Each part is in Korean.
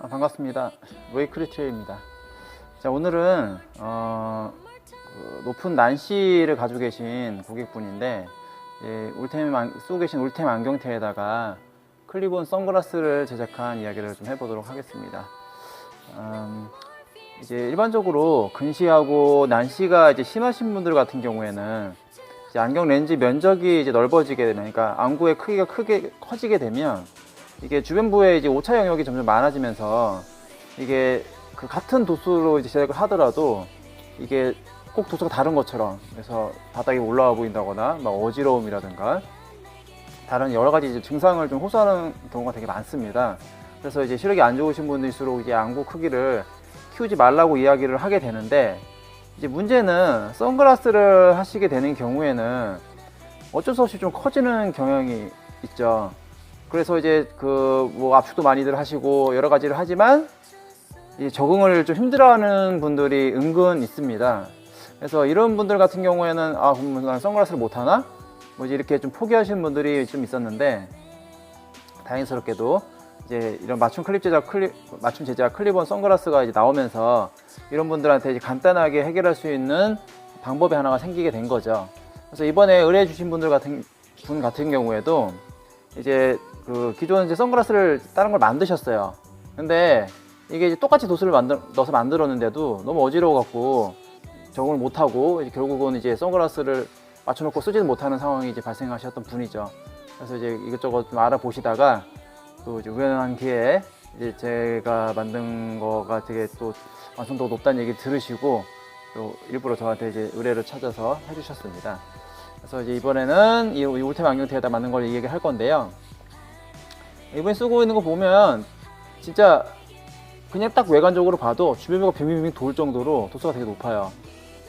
아, 반갑습니다. 웨이크리트레입니다. 자, 오늘은 어, 그 높은 난시를 가지고 계신 고객분인데 예, 안- 쓰고 계신 울템 안경테에다가 클리본 선글라스를 제작한 이야기를 좀 해보도록 하겠습니다. 음, 이제 일반적으로 근시하고 난시가 이제 심하신 분들 같은 경우에는 안경 렌즈 면적이 이제 넓어지게 되면, 그러니까 안구의 크기가 크게 커지게 되면 이게 주변부에 이제 오차 영역이 점점 많아지면서 이게 그 같은 도수로 이제 제작을 하더라도 이게 꼭 도수가 다른 것처럼 그래서 바닥이 올라와 보인다거나 막 어지러움이라든가 다른 여러 가지 이제 증상을 좀 호소하는 경우가 되게 많습니다. 그래서 이제 시력이 안 좋으신 분들일수록 이제 안구 크기를 키우지 말라고 이야기를 하게 되는데 이제 문제는 선글라스를 하시게 되는 경우에는 어쩔 수 없이 좀 커지는 경향이 있죠. 그래서 이제 그 뭐 압축도 많이들 하시고 여러 가지를 하지만 이 적응을 좀 힘들어하는 분들이 은근 있습니다. 그래서 이런 분들 같은 경우에는 아 그럼 난 선글라스를 못 하나? 뭐 이렇게 좀 포기하시는 분들이 좀 있었는데 다행스럽게도 이제 이런 맞춤 클립 제작 클립 맞춤 제작 클립온 선글라스가 이제 나오면서 이런 분들한테 이제 간단하게 해결할 수 있는 방법이 하나가 생기게 된 거죠. 그래서 이번에 의뢰해 주신 분들 같은 분 같은 경우에도 이제 그 기존 이제 선글라스를 다른 걸 만드셨어요. 근데 이게 이제 똑같이 도수를 만들, 넣어서 만들었는데도 너무 어지러워 갖고 적응을 못 하고 결국은 이제 선글라스를 맞춰놓고 쓰지도 못하는 상황이 이제 발생하셨던 분이죠. 그래서 이제 이것저것 좀 알아보시다가 또 이제 우연한 기회에 이제 제가 만든 거가 되게 또 완성도가 높다는 얘기 들으시고 또 일부러 저한테 이제 의뢰를 찾아서 해주셨습니다. 그래서 이제 이번에는 이 울템 안경테에다 만든 걸 얘기할 건데요. 이번에 쓰고 있는 거 보면 진짜 그냥 딱 외관적으로 봐도 주변부가 빙빙빙 돌 정도로 도수가 되게 높아요.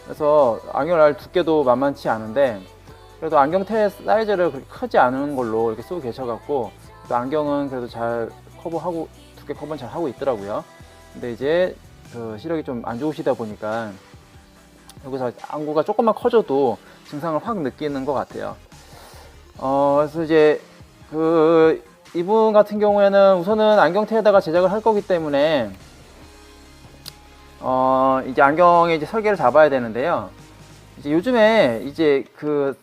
그래서 안경을 알 두께도 만만치 않은데 그래도 안경테 사이즈를 그렇게 크지 않은 걸로 이렇게 쓰고 계셔갖고 또 안경은 그래도 잘 커버하고 두께 커버는 잘 하고 있더라고요. 근데 이제 그 시력이 좀 안 좋으시다 보니까 여기서 안구가 조금만 커져도 증상을 확 느끼는 것 같아요. 어, 그래서 이제 그 이분 같은 경우에는 우선은 안경테에다가 제작을 할 거기 때문에 어, 이제 안경에 이제 설계를 잡아야 되는데요. 이제 요즘에 이제 그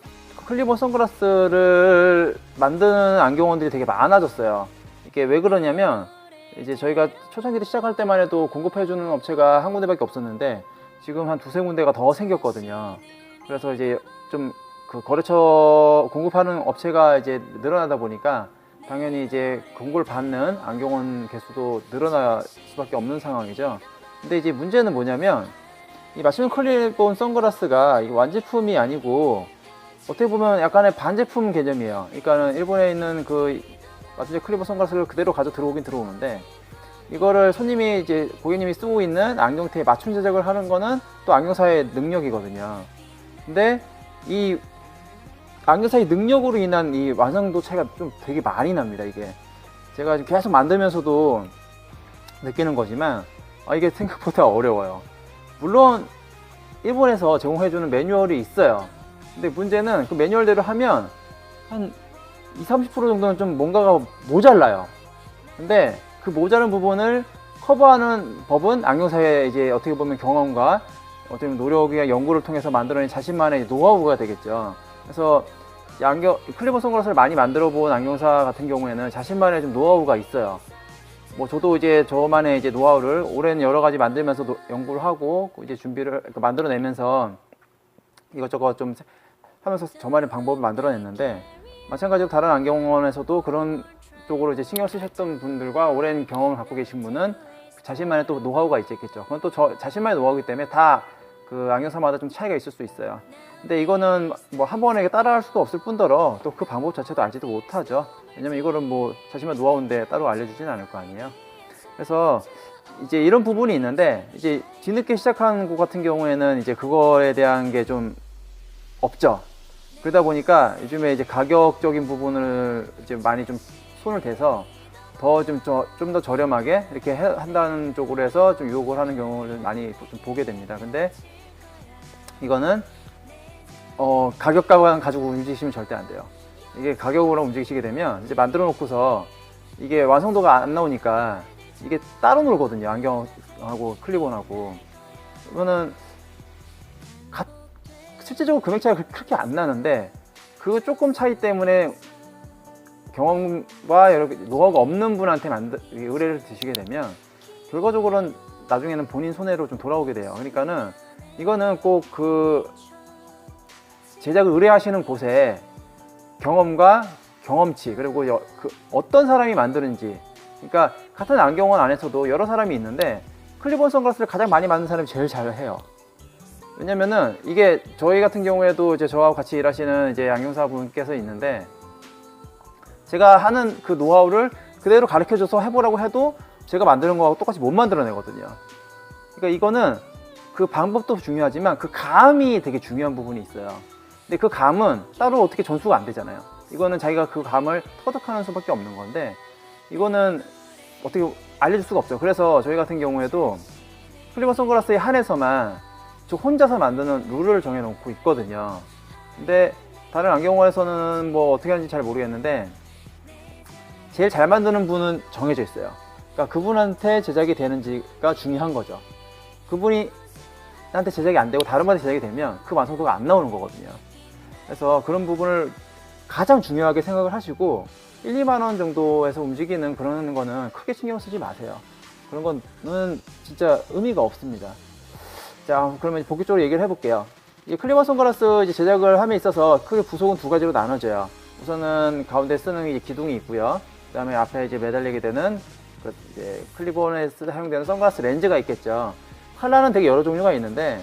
클리본 선글라스를 만드는 안경원들이 되게 많아졌어요. 이게 왜 그러냐면 이제 저희가 초창기를 시작할 때만 해도 공급해주는 업체가 한 군데밖에 없었는데 지금 한 두세 군데가 더 생겼거든요. 그래서 이제 좀 그 거래처 공급하는 업체가 이제 늘어나다 보니까 당연히 이제 공고를 받는 안경원 개수도 늘어날 수밖에 없는 상황이죠. 근데 이제 문제는 뭐냐면 이 마시멜 클리본 선글라스가 완제품이 아니고 어떻게 보면 약간의 반제품 개념이에요. 그러니까는 일본에 있는 그 마시멜 클리본 선글라스를 그대로 가져 들어오긴 들어오는데 이거를 손님이 이제 고객님이 쓰고 있는 안경테에 맞춤 제작을 하는 거는 또 안경사의 능력이거든요. 근데 이 안경사의 능력으로 인한 이 완성도 차이가 좀 되게 많이 납니다. 이게 제가 계속 만들면서도 느끼는 거지만 아, 이게 생각보다 어려워요. 물론 일본에서 제공해주는 매뉴얼이 있어요. 근데 문제는 그 매뉴얼대로 하면 한 20, 30% 정도는 좀 뭔가가 모자라요. 근데 그 모자란 부분을 커버하는 법은 안경사의 이제 어떻게 보면 경험과 어떻게 보면 노력이나 연구를 통해서 만들어낸 자신만의 노하우가 되겠죠. 그래서 이 안경 클리버 선글라스를 많이 만들어 본 안경사 같은 경우에는 자신만의 좀 노하우가 있어요. 뭐 저도 이제 저만의 이제 노하우를 오랜 여러 가지 만들면서 노- 연구를 하고 이제 준비를 만들어내면서 이것저것 좀 하면서 저만의 방법을 만들어냈는데 마찬가지로 다른 안경원에서도 그런 쪽으로 이제 신경 쓰셨던 분들과 오랜 경험을 갖고 계신 분은 자신만의 또 노하우가 있겠죠. 그건 또 저 자신만의 노하우이기 때문에 다 그 안경사마다 좀 차이가 있을 수 있어요. 근데 이거는 뭐 한 번에 따라할 수도 없을 뿐더러 또 그 방법 자체도 알지도 못하죠. 왜냐면 이거는 뭐 자신만 노하우인데 따로 알려주지는 않을 거 아니에요. 그래서 이제 이런 부분이 있는데 이제 뒤늦게 시작한 것 같은 경우에는 이제 그거에 대한 게 좀 없죠. 그러다 보니까 요즘에 이제 가격적인 부분을 이제 많이 좀 손을 대서 더좀좀더 저렴하게 이렇게 해- 한다는 쪽으로 해서 좀 유혹을 하는 경우를 많이 좀 보게 됩니다. 근데 이거는 어, 가격가만 가지고 움직이시면 절대 안 돼요. 이게 가격으로 움직이시게 되면 이제 만들어 놓고서 이게 완성도가 안 나오니까 이게 따로 놀거든요. 안경하고 클리본하고. 이거는 가- 실제적으로 금액 차이가 그렇게 안 나는데 그 조금 차이 때문에 경험과 여러 개- 노하우가 없는 분한테 만들, 의뢰를 드시게 되면 결과적으로는 나중에는 본인 손해로 좀 돌아오게 돼요. 그러니까는 이거는 꼭 그 제작을 의뢰하시는 곳에 경험과 경험치 그리고 여- 그 어떤 사람이 만드는지 그러니까 같은 안경원 안에서도 여러 사람이 있는데 클리본 선글라스를 가장 많이 만든 사람이 제일 잘 해요. 왜냐면은 이게 저희 같은 경우에도 이제 저하고 같이 일하시는 이제 양용사 분께서 있는데 제가 하는 그 노하우를 그대로 가르쳐줘서 해보라고 해도 제가 만드는 거하고 똑같이 못 만들어내거든요. 그러니까 이거는 그 방법도 중요하지만 그 감이 되게 중요한 부분이 있어요. 근데 그 감은 따로 어떻게 전수가 안 되잖아요. 이거는 자기가 그 감을 터득하는 수밖에 없는 건데 이거는 어떻게 알려줄 수가 없죠. 그래서 저희 같은 경우에도 클리버 선글라스에 한해서만 저 혼자서 만드는 룰을 정해놓고 있거든요. 근데 다른 안경원에서는 뭐 어떻게 하는지 잘 모르겠는데 제일 잘 만드는 분은 정해져 있어요. 그러니까 그분한테 제작이 되는지가 중요한 거죠. 그분이 한테 제작이 안 되고 다른 분한테 제작이 되면 그 완성도가 안 나오는 거거든요. 그래서 그런 부분을 가장 중요하게 생각을 하시고 1, 2만 원 정도에서 움직이는 그런 거는 크게 신경 쓰지 마세요. 그런 거는 진짜 의미가 없습니다. 자, 그러면 본격적으로 얘기를 해볼게요. 이 클리버 선글라스 제작을 함에 있어서 크게 부속은 두 가지로 나눠져요. 우선은 가운데 쓰는 이제 기둥이 있고요. 그 다음에 앞에 이제 매달리게 되는 그 이제 클리본에 쓰- 사용되는 선글라스 렌즈가 있겠죠. 컬러는 되게 여러 종류가 있는데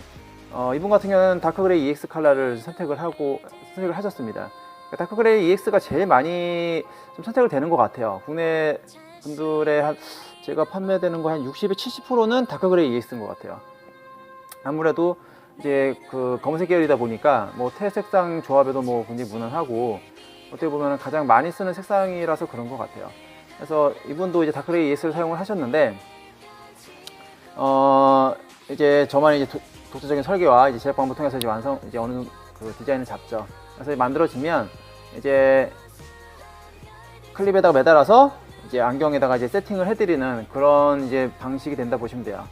어, 이분 같은 경우는 다크그레이 EX 컬러를 선택을 하고 선택을 하셨습니다. 그러니까 다크그레이 EX가 제일 많이 좀 선택을 되는 것 같아요. 국내 분들의 한 제가 판매되는 거 한 60에 70%는 다크그레이 EX인 것 같아요. 아무래도 이제 그 검은색 계열이다 보니까 뭐 태색상 조합에도 뭐 굉장히 무난하고 어떻게 보면 가장 많이 쓰는 색상이라서 그런 것 같아요. 그래서 이분도 이제 다크레이 ES를 사용을 하셨는데 어 이제 저만의 이제 도- 독자적인 설계와 이제 제작 방법 통해서 이제 완성 이제 어느 그 디자인을 잡죠. 그래서 만들어지면 이제 클립에다가 매달아서 이제 안경에다가 이제 세팅을 해드리는 그런 이제 방식이 된다 보시면 돼요.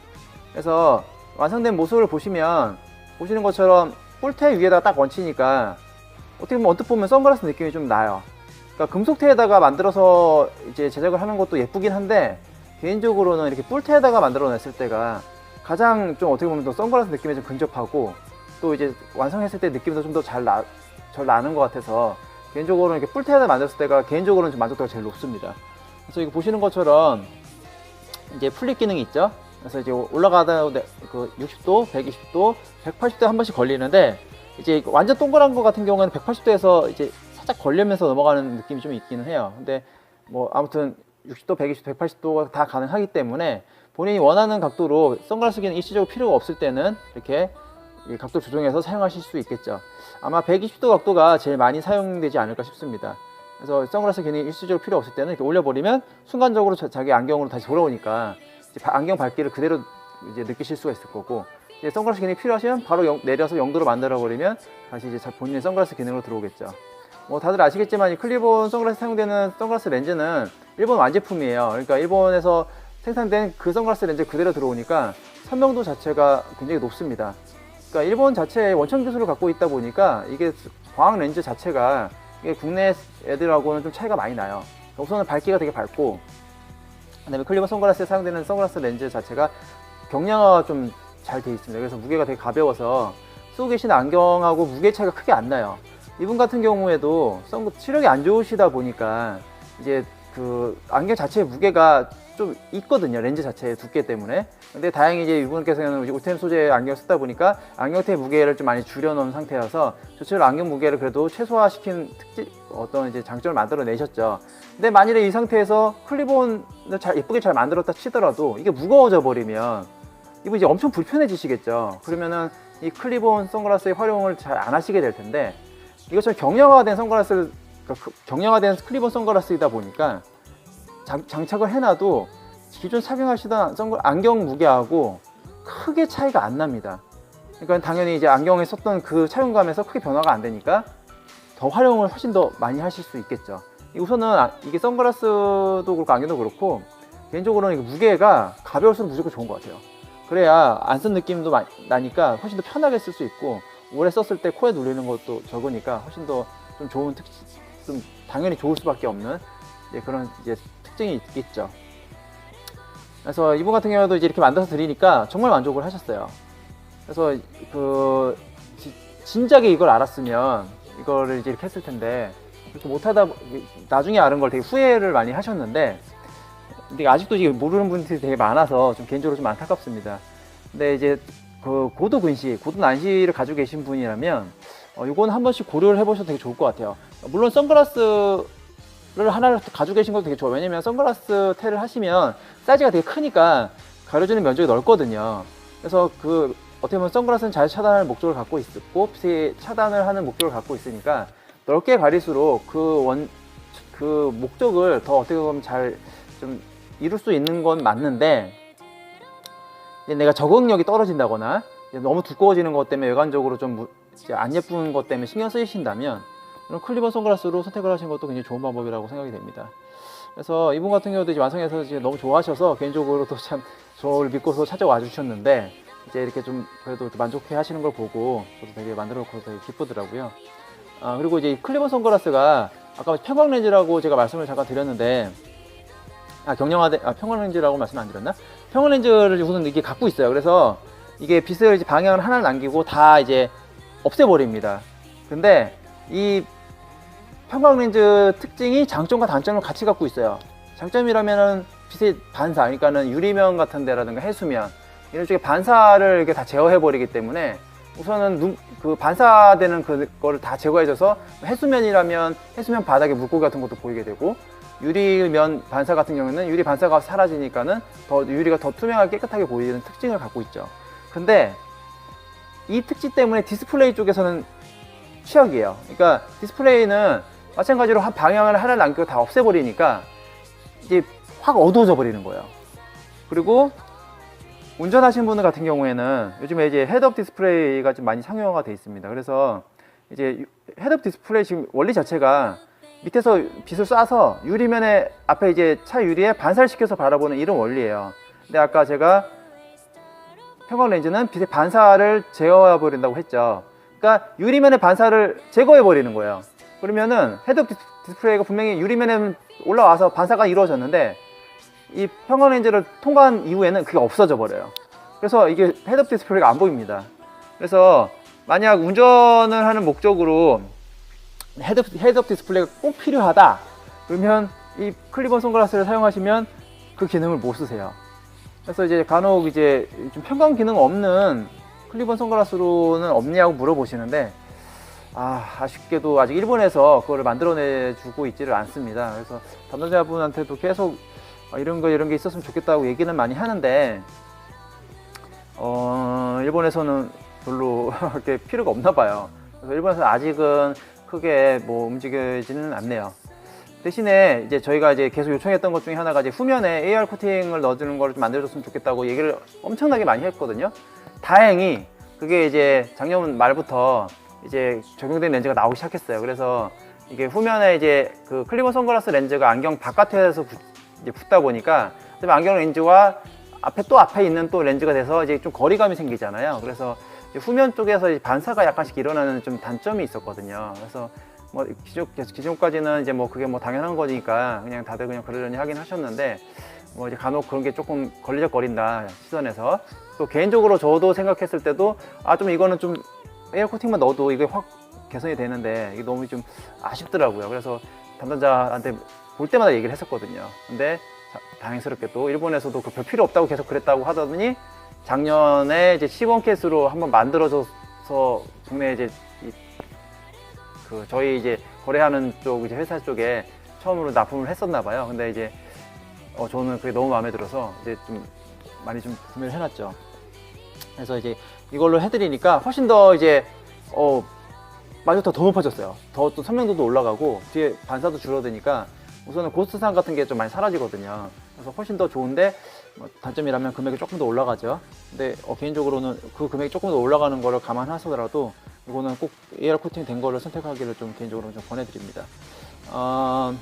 그래서 완성된 모습을 보시면 보시는 것처럼 뿔테 위에다가 딱 얹히니까 어떻게 보면 언뜻 보면 선글라스 느낌이 좀 나요. 그러니까 금속테에다가 만들어서 이제 제작을 하는 것도 예쁘긴 한데 개인적으로는 이렇게 뿔테에다가 만들어냈을 때가 가장 좀 어떻게 보면 또 선글라스 느낌에 좀 근접하고 또 이제 완성했을 때 느낌도 좀 더 잘 나, 잘 나는 것 같아서 개인적으로는 이렇게 뿔테에다 만들었을 때가 개인적으로는 좀 만족도가 제일 높습니다. 그래서 이거 보시는 것처럼 이제 플립 기능이 있죠. 그래서 이제 올라가다 그 60도, 120도, 180도 한 번씩 걸리는데 이제 완전 동그란 거 같은 경우에는 180도에서 이제 살짝 걸리면서 넘어가는 느낌이 좀 있기는 해요. 근데 뭐 아무튼 60도, 120도, 180도가 다 가능하기 때문에 본인이 원하는 각도로 선글라스 기능 일시적으로 필요가 없을 때는 이렇게 이 각도 조정해서 사용하실 수 있겠죠. 아마 120도 각도가 제일 많이 사용되지 않을까 싶습니다. 그래서 선글라스 기능이 일시적으로 필요 없을 때는 이렇게 올려버리면 순간적으로 자- 자기 안경으로 다시 돌아오니까 안경 밝기를 그대로 이제 느끼실 수가 있을 거고 이제 선글라스 기능이 필요하시면 바로 영- 내려서 영도로 만들어 버리면 다시 이제 자- 본인의 선글라스 기능으로 들어오겠죠. 뭐 다들 아시겠지만 이 클리본 선글라스 사용되는 선글라스 렌즈는 일본 완제품이에요. 그러니까 일본에서 생산된 그 선글라스 렌즈 그대로 들어오니까 선명도 자체가 굉장히 높습니다. 그러니까 일본 자체의 원천 기술을 갖고 있다 보니까 이게 광학 렌즈 자체가 국내 애들하고는 좀 차이가 많이 나요. 우선은 밝기가 되게 밝고 그다음에 클리버 선글라스에 사용되는 선글라스 렌즈 자체가 경량화가 좀잘돼 있습니다. 그래서 무게가 되게 가벼워서 쓰고 계신 안경하고 무게 차이가 크게 안 나요. 이분 같은 경우에도 선 시력이 안 좋으시다 보니까 이제 그 안경 자체의 무게가 좀 있거든요. 렌즈 자체의 두께 때문에. 근데 다행히 이제 이분께서는 오템 소재의 안경을 쓰다 보니까 안경테의 무게를 좀 많이 줄여놓은 상태여서 저처럼 안경 무게를 그래도 최소화시킨 특징 어떤 이제 장점을 만들어 내셨죠. 근데 만일에 이 상태에서 클리본을 잘 예쁘게 잘 만들었다 치더라도 이게 무거워져 버리면 이분 이제 엄청 불편해지시겠죠. 그러면은 이 클리본 선글라스의 활용을 잘 안 하시게 될 텐데 이것처럼 경량화된 선글라스를 그러니까 그 경량화된 클리본 선글라스이다 보니까 장, 장착을 해놔도 기존 착용하시던 선글 안경 무게하고 크게 차이가 안 납니다. 그러니까 당연히 이제 안경에 썼던 그 착용감에서 크게 변화가 안 되니까 더 활용을 훨씬 더 많이 하실 수 있겠죠. 우선은 아- 이게 선글라스도 그렇고 안경도 그렇고 개인적으로는 이게 무게가 가벼울수록 무조건 좋은 것 같아요. 그래야 안 쓴 느낌도 마- 나니까 훨씬 더 편하게 쓸 수 있고 오래 썼을 때 코에 눌리는 것도 적으니까 훨씬 더 좀 좋은 특, 좀 당연히 좋을 수밖에 없는 이제 그런 이제 특징이 있- 있죠. 그래서 이분 같은 경우도 이제 이렇게 만들어서 드리니까 정말 만족을 하셨어요. 그래서 그 지- 진작에 이걸 알았으면 이거를 이제 이렇게 했을 텐데 이렇게 못하다 보- 나중에 아는 걸 되게 후회를 많이 하셨는데 근데 아직도 이게 모르는 분들이 되게 많아서 좀 개인적으로 좀 안타깝습니다. 근데 이제 그 고도 근시, 고도 난시를 가지고 계신 분이라면 어, 이건 한 번씩 고려를 해보셔도 되게 좋을 것 같아요. 물론 선글라스를 하나를 가지고 계신 것도 되게 좋아요. 왜냐면 선글라스 테를 하시면 사이즈가 되게 크니까 가려주는 면적이 넓거든요. 그래서 그 어떻게 보면 선글라스는 잘 차단할 목적을 갖고 있고 빛의 차단을 하는 목적을 갖고 있으니까 넓게 가릴수록 그 원 그 목적을 더 어떻게 보면 잘 좀 이룰 수 있는 건 맞는데 내가 적응력이 떨어진다거나 너무 두꺼워지는 것 때문에 외관적으로 좀 안 예쁜 것 때문에 신경 쓰이신다면 클리버 선글라스로 선택을 하신 것도 굉장히 좋은 방법이라고 생각이 됩니다. 그래서 이분 같은 경우도 이제 완성해서 이제 너무 좋아하셔서 개인적으로도 참 저를 믿고서 찾아와 주셨는데 이제 이렇게 좀 그래도 만족해 하시는 걸 보고 저도 되게 만들어 놓고 되게 기쁘더라고요. 아, 그리고 이제 이 클리버 선글라스가 아까 평광 렌즈라고 제가 말씀을 잠깐 드렸는데 아 경량화된 아 평광 렌즈라고 말씀 안 드렸나? 평광 렌즈를 우선 이게 갖고 있어요. 그래서 이게 빛을 방향을 하나 남기고 다 이제 없애버립니다. 근데 이 평광 렌즈 특징이 장점과 단점을 같이 갖고 있어요. 장점이라면은 빛의 반사, 그러니까는 유리면 같은 데라든가 해수면 이런 쪽에 반사를 이렇게 다 제어해 버리기 때문에 우선은 눈, 그 반사되는 그거를 다 제거해줘서 해수면이라면 해수면 바닥에 물고기 같은 것도 보이게 되고 유리면 반사 같은 경우는 유리 반사가 사라지니까는 더 유리가 더 투명하게 깨끗하게 보이는 특징을 갖고 있죠. 근데 이 특징 때문에 디스플레이 쪽에서는 취약이에요. 그러니까 디스플레이는 마찬가지로 한 방향을 하나 남기고 다 없애버리니까 이제 확 어두워져 버리는 거예요. 그리고 운전하시는 분들 같은 경우에는 요즘에 이제 헤드업 디스플레이가 좀 많이 상용화가 돼 있습니다. 그래서 이제 헤드업 디스플레이 지금 원리 자체가 밑에서 빛을 쏴서 유리면에 앞에 이제 차 유리에 반사시켜서 바라보는 이런 원리예요. 근데 아까 제가 평광 렌즈는 빛의 반사를 제어해 버린다고 했죠. 그러니까 유리면의 반사를 제거해 버리는 거예요. 그러면은 디스- 디스플레이가 분명히 유리면에 올라와서 반사가 이루어졌는데 이 평광 렌즈를 통과한 이후에는 그게 없어져 버려요. 그래서 이게 헤드업 디스플레이가 안 보입니다. 그래서 만약 운전을 하는 목적으로 헤드업, 헤드업 디스플레이가 꼭 필요하다 그러면 이 클리버 선글라스를 사용하시면 그 기능을 못 쓰세요. 그래서 이제 간혹 이제 좀 편광 기능 없는 클리버 선글라스로는 없냐고 물어보시는데 아, 아쉽게도 아직 일본에서 그거를 만들어내 주고 있지를 않습니다. 그래서 담당자분한테도 계속 아, 이런 거 이런 게 있었으면 좋겠다고 얘기는 많이 하는데 어, 일본에서는 별로 이렇게 필요가 없나 봐요. 그래서 일본에서 아직은 크게 뭐 움직여지는 않네요. 대신에 이제 저희가 이제 계속 요청했던 것 중에 하나가 이제 후면에 AR 코팅을 넣어주는 걸 좀 만들어줬으면 좋겠다고 얘기를 엄청나게 많이 했거든요. 다행히 그게 이제 작년 말부터 이제 적용된 렌즈가 나오기 시작했어요. 그래서 이게 후면에 이제 그 클리버 선글라스 렌즈가 안경 바깥에서 붙, 이제 붙다 보니까 안경 렌즈와 앞에 또 앞에 있는 또 렌즈가 돼서 이제 좀 거리감이 생기잖아요. 그래서 후면 쪽에서 반사가 약간씩 일어나는 좀 단점이 있었거든요. 그래서 뭐 기존 기존까지는 이제 뭐 그게 뭐 당연한 거니까 그냥 다들 그냥 그러려니 하긴 하셨는데 뭐 이제 간혹 그런 게 조금 걸리적거린다 시선에서 또 개인적으로 저도 생각했을 때도 아 좀 이거는 좀 에어 코팅만 넣어도 이게 확 개선이 되는데 이게 너무 좀 아쉽더라고요. 그래서 담당자한테 볼 때마다 얘기를 했었거든요. 근데 자- 다행스럽게 또 일본에서도 그 별 필요 없다고 계속 그랬다고 하더니 작년에 이제 시범 케이스로 한번 만들어져서 국내 이제 이- 그 저희 이제 거래하는 쪽 이제 회사 쪽에 처음으로 납품을 했었나 봐요. 근데 이제 어 저는 그게 너무 마음에 들어서 이제 좀 많이 좀 구매를 해놨죠. 그래서 이제 이걸로 해드리니까 훨씬 더 이제 어 만족도가 더 높아졌어요. 더 또 선명도도 올라가고 뒤에 반사도 줄어드니까 우선은 고스트상 같은 게 좀 많이 사라지거든요. 그래서 훨씬 더 좋은데 뭐 단점이라면 금액이 조금 더 올라가죠. 근데 어, 개인적으로는 그 금액이 조금 더 올라가는 거를 감안하서라도 이거는 꼭 AR 코팅 된 거를 선택하기를 좀 개인적으로 좀 권해드립니다. 어,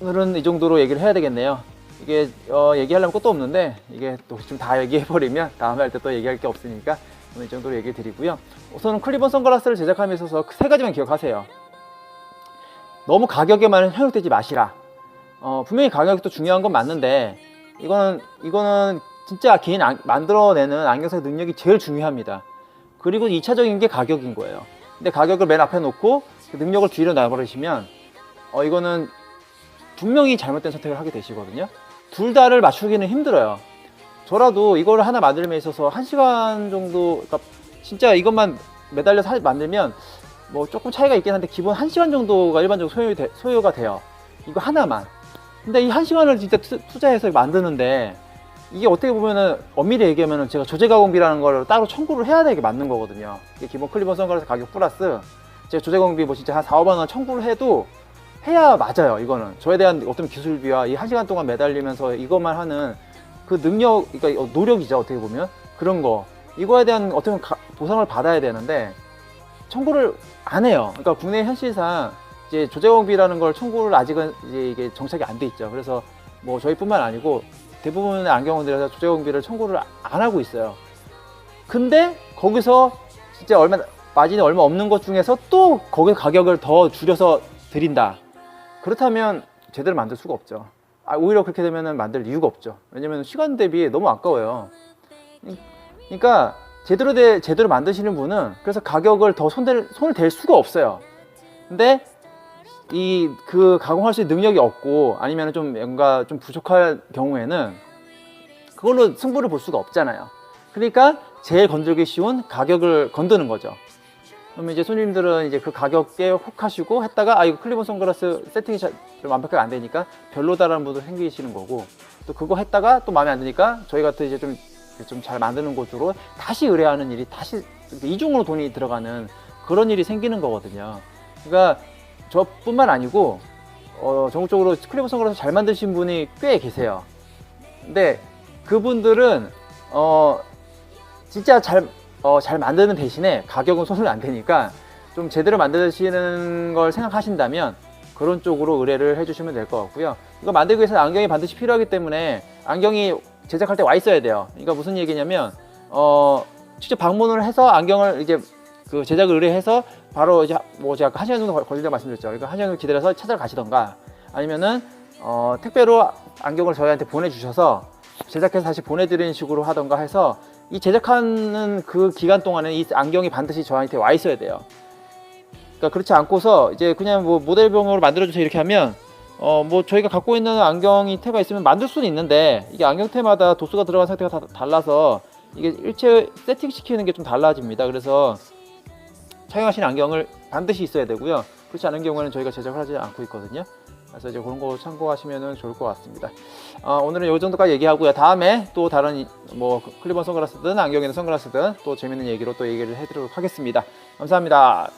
오늘은 이 정도로 얘기를 해야 되겠네요. 이게 어, 얘기하려면 것도 없는데 이게 또 지금 다 얘기해 버리면 다음에 할 때 또 얘기할 게 없으니까 오늘 이 정도로 얘기 드리고요. 우선은 클리번 선글라스를 제작함에 있어서 그세 가지만 기억하세요. 너무 가격에만 현혹되지 마시라. 어, 분명히 가격이 또 중요한 건 맞는데 이거는 이거는 진짜 개인 안- 만들어내는 안경사의 능력이 제일 중요합니다. 그리고 2차적인 게 가격인 거예요. 근데 가격을 맨 앞에 놓고 그 능력을 뒤로 놔버리시면 어, 이거는 분명히 잘못된 선택을 하게 되시거든요. 둘 다를 맞추기는 힘들어요. 저라도 이걸 하나 만들면 있어서 한 시간 정도, 그러니까 진짜 이것만 매달려서 하- 만들면 뭐 조금 차이가 있긴 한데 기본 한 시간 정도가 일반적으로 소요 소요가 돼요. 이거 하나만. 근데 이 한 시간을 진짜 투, 투자해서 만드는데 이게 어떻게 보면은 엄밀히 얘기하면은 제가 조제 가공비라는 걸 따로 청구를 해야 되게 맞는 거거든요. 이게 기본 클리버 선글라스 가격 플러스 제가 조제 가공비 뭐 진짜 한 4, 5만 원 청구를 해도 해야 맞아요. 이거는 저에 대한 어떤 기술비와 이 한 시간 동안 매달리면서 이것만 하는 그 능력, 그러니까 노력이죠. 어떻게 보면 그런 거 이거에 대한 어떻게 보면 가- 보상을 받아야 되는데 청구를 안 해요. 그러니까 국내 현실상 이제 조제공비라는 걸 청구를 아직은 이제 이게 정착이 안 돼 있죠. 그래서 뭐 저희뿐만 아니고 대부분의 안경원들에서 조제공비를 청구를 안 하고 있어요. 근데 거기서 진짜 얼마 마진이 얼마 없는 것 중에서 또 거기 가격을 더 줄여서 드린다. 그렇다면 제대로 만들 수가 없죠. 아, 오히려 그렇게 되면 만들 이유가 없죠. 왜냐면 시간 대비 너무 아까워요. 그러니까 제대로 돼, 제대로 만드시는 분은 그래서 가격을 더 손댈, 손을 댈 수가 없어요. 근데 이 그 가공할 수 있는 능력이 없고 아니면 좀 뭔가 좀 부족할 경우에는 그걸로 승부를 볼 수가 없잖아요. 그러니까 제일 건들기 쉬운 가격을 건드는 거죠. 그러면 이제 손님들은 이제 그 가격에 혹하시고 했다가 아 이거 클리본 선글라스 세팅이 잘, 좀 완벽하게 안 되니까 별로다라는 분들 생기시는 거고 또 그거 했다가 또 마음에 안 드니까 저희 같은 이제 좀 좀 잘 만드는 곳으로 다시 의뢰하는 일이 다시 이중으로 돈이 들어가는 그런 일이 생기는 거거든요. 그러니까 저뿐만 아니고 어, 전국적으로 클리버 선글라스 잘 만드신 분이 꽤 계세요. 근데 그분들은 어, 진짜 잘, 어, 잘 만드는 대신에 가격은 손을 안 대니까 좀 제대로 만드시는 걸 생각하신다면 그런 쪽으로 의뢰를 해주시면 될 것 같고요. 이거 만들기 위해서 안경이 반드시 필요하기 때문에 안경이 제작할 때 와 있어야 돼요. 그러니까 무슨 얘기냐면 어, 직접 방문을 해서 안경을 이제 그 제작을 의뢰해서 바로 이제 뭐 제가 한 시간 정도 걸- 걸린다고 말씀드렸죠. 그러니까 한 시간 기다려서 찾아가시던가 아니면은 어, 택배로 안경을 저희한테 보내주셔서 제작해서 다시 보내드리는 식으로 하던가 해서 이 제작하는 그 기간 동안에 이 안경이 반드시 저한테 와 있어야 돼요. 그러니까 그렇지 않고서 이제 그냥 뭐 모델병으로 만들어주세요 이렇게 하면 어 뭐 저희가 갖고 있는 안경이 태가 있으면 만들 수는 있는데 이게 안경 테마다 도수가 들어간 상태가 다 달라서 이게 일체 세팅 시키는 게 좀 달라집니다. 그래서 사용하시는 안경을 반드시 있어야 되고요. 그렇지 않은 경우에는 저희가 제작을 하지 않고 있거든요. 그래서 이제 그런 거 참고하시면 좋을 것 같습니다. 어, 오늘은 이 정도까지 얘기하고요. 다음에 또 다른 이- 뭐 클리번 선글라스든 안경에는 선글라스든 또 재밌는 얘기로 또 얘기를 해드리도록 하겠습니다. 감사합니다.